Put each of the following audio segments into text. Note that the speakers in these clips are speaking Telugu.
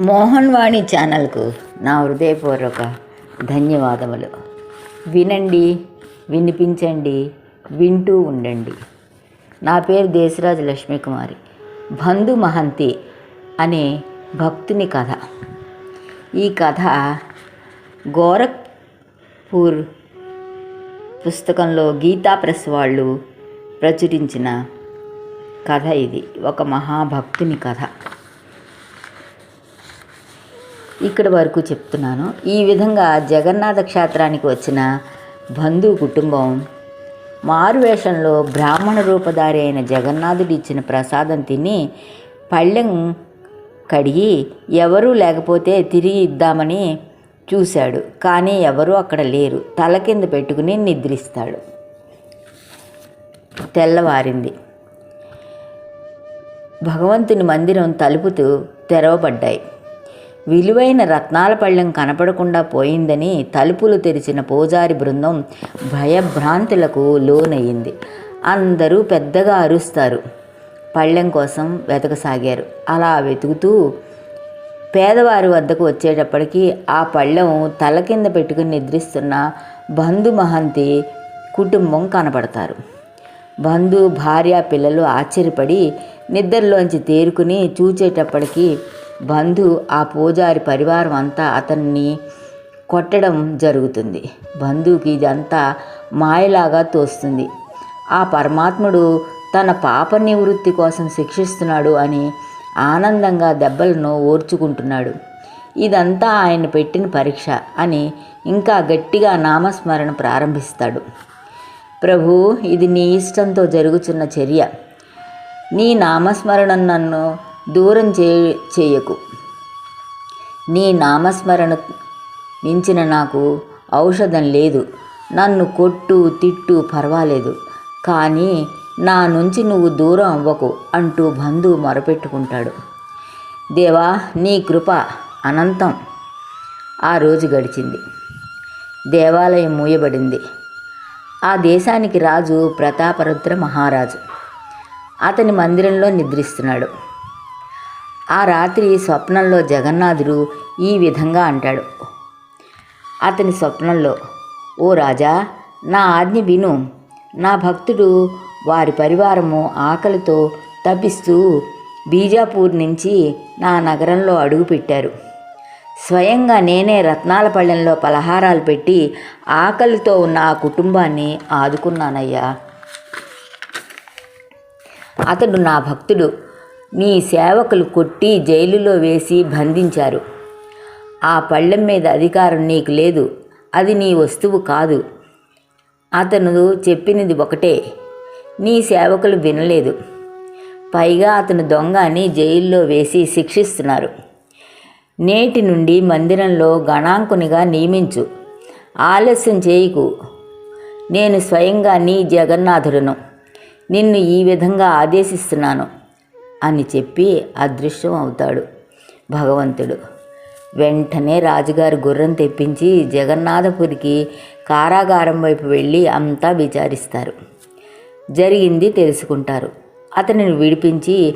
మోహన్ వాణి ఛానల్కు నా హృదయపూర్వక ధన్యవాదములు. వినండి వినిపించండి వింటూ ఉండండి. నా పేరు దేశరాజు లక్ష్మీకుమారి. బంధు మహంతి అనే భక్తుని కథ. ఈ కథ గోరఖ్పూర్ పుస్తకంలో గీతా ప్రెస్ వాళ్ళు ప్రచురించిన కథ ఇది. ఒక మహాభక్తుని కథ. ఇక్కడ వరకు చెప్తున్నాను. ఈ విధంగా జగన్నాథ క్షేత్రానికి వచ్చిన బంధు కుటుంబం మారువేషంలో బ్రాహ్మణ రూపధారి అయిన జగన్నాథుడు ఇచ్చిన ప్రసాదం తిని పళ్ళెం కడిగి ఎవరూ లేకపోతే తిరిగి ఇద్దామని చూశాడు. కానీ ఎవరూ అక్కడ లేరు. తల కింద పెట్టుకుని నిద్రిస్తాడు. తెల్లవారింది. భగవంతుని మందిరం తలుపుతూ తెరవబడ్డాయి. విలువైన రత్నాల పళ్ళెం కనపడకుండా పోయిందని తలుపులు తెరిచిన పూజారి బృందం భయభ్రాంతులకు లోనయ్యింది అందరూ పెద్దగా అరుస్తారు. పళ్ళెం కోసం వెతకసాగారు. అలా వెతుకుతూ పేదవారి వద్దకు వచ్చేటప్పటికి ఆ పళ్ళెం తల కింద పెట్టుకుని నిద్రిస్తున్న బంధు మహంతి కుటుంబం కనపడతారు. బంధు భార్య పిల్లలు ఆశ్చర్యపడి నిద్రలోంచి తేరుకుని చూచేటప్పటికి బంధు ఆ పూజారి పరివారం అంతా అతన్ని కొట్టడం జరుగుతుంది. బంధువుకి ఇదంతా మాయలాగా తోస్తుంది. ఆ పరమాత్ముడు తన పాప నివృత్తి కోసం శిక్షిస్తున్నాడు అని ఆనందంగా దెబ్బలను ఓర్చుకుంటున్నాడు. ఇదంతా ఆయన పెట్టిన పరీక్ష అని ఇంకా గట్టిగా నామస్మరణ ప్రారంభిస్తాడు. ప్రభు ఇది నీ ఇష్టంతో జరుగుతున్న చర్య. నీ నామస్మరణ నన్ను దూరం చే చేయకు. నీ నామస్మరణ మించిన నాకు ఔషధం లేదు. నన్ను కొట్టు తిట్టు పర్వాలేదు. కానీ నా నుంచి నువ్వు దూరం అవ్వకు అంటూ బంధువు మొరపెట్టుకుంటాడు. దేవా నీ కృప అనంతం. ఆ రోజు గడిచింది. దేవాలయం మూయబడింది. ఆ దేశానికి రాజు ప్రతాపరుద్ర మహారాజు. అతని మందిరంలో నిద్రిస్తున్నాడు. ఆ రాత్రి స్వప్నంలో జగన్నాథుడు ఈ విధంగా అంటాడు. అతని స్వప్నంలో ఓ రాజా నా ఆజ్ఞ విను. నా భక్తుడు వారి పరివారము ఆకలితో తపిస్తూ బీజాపూర్ నుంచి నా నగరంలో అడుగుపెట్టారు స్వయంగా నేనే రత్నాల పళ్ళెంలో పలహారాలు పెట్టి ఆకలితో ఉన్న ఆ కుటుంబాన్ని ఆదుకున్నానయ్యా. అతడు నా భక్తుడు. నీ సేవకులు కొట్టి జైలులో వేసి బంధించారు. ఆ పళ్ళెం మీద అధికారం నీకు లేదు. అది నీ వస్తువు కాదు. అతను చెప్పినది ఒకటే. నీ సేవకులు వినలేదు. పైగా అతను దొంగ అని జైల్లో వేసి శిక్షిస్తున్నారు. నేటి నుండి మందిరంలో గణాంకునిగా నియమించు. ఆలస్యం చేయకు. నేను స్వయంగా నీ జగన్నాథుడను. నిన్ను ఈ విధంగా ఆదేశిస్తున్నాను. అని చెప్పి అదృశ్యం అవుతాడు భగవంతుడు. వెంటనే రాజుగారు గుర్రం తెప్పించి జగన్నాథపురికి కారాగారం వైపు వెళ్ళి అంతా విచారిస్తారు. జరిగింది తెలుసుకుంటారు. అతనిని విడిపించి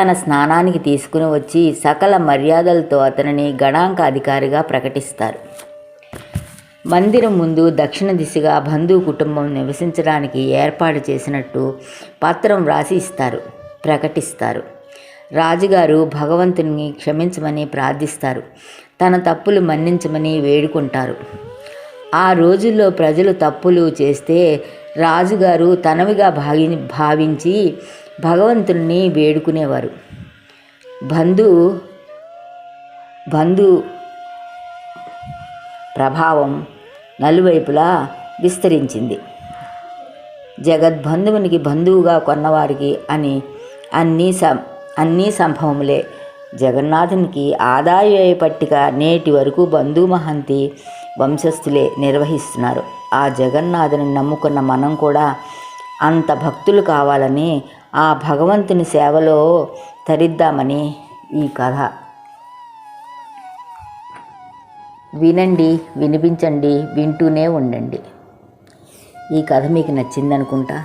తన స్నానానికి తీసుకుని వచ్చి సకల మర్యాదలతో అతనిని గణాంక అధికారిగా ప్రకటిస్తారు. మందిరం ముందు దక్షిణ దిశగా బంధువు కుటుంబం నివసించడానికి ఏర్పాటు చేసినట్టు పత్రం వ్రాసి ఇస్తారు. ప్రకటిస్తారు. రాజుగారు భగవంతుని క్షమించమని ప్రార్థిస్తారు. తన తప్పులు మన్నించమని వేడుకుంటారు. ఆ రోజుల్లో ప్రజలు తప్పులు చేస్తే రాజుగారు తనవిగా భావి భావించి భగవంతుని వేడుకునేవారు. బంధు బంధు ప్రభావం నలువైపులా విస్తరించింది. జగద్బంధువునికి బంధువుగా కొన్నవారికి అని అన్నీ సం అన్నీ సంభవములే. జగన్నాథునికి ఆదాయ పట్టిక నేటి వరకు బంధు మహంతి వంశస్థులే నిర్వహిస్తున్నారు. ఆ జగన్నాథుని నమ్ముకున్న మనం కూడా అంత భక్తులు కావాలని ఆ భగవంతుని సేవలో తరిద్దామని ఈ కథ. వినండి వినిపించండి వింటూనే ఉండండి. ఈ కథ మీకు నచ్చిందనుకుంటా?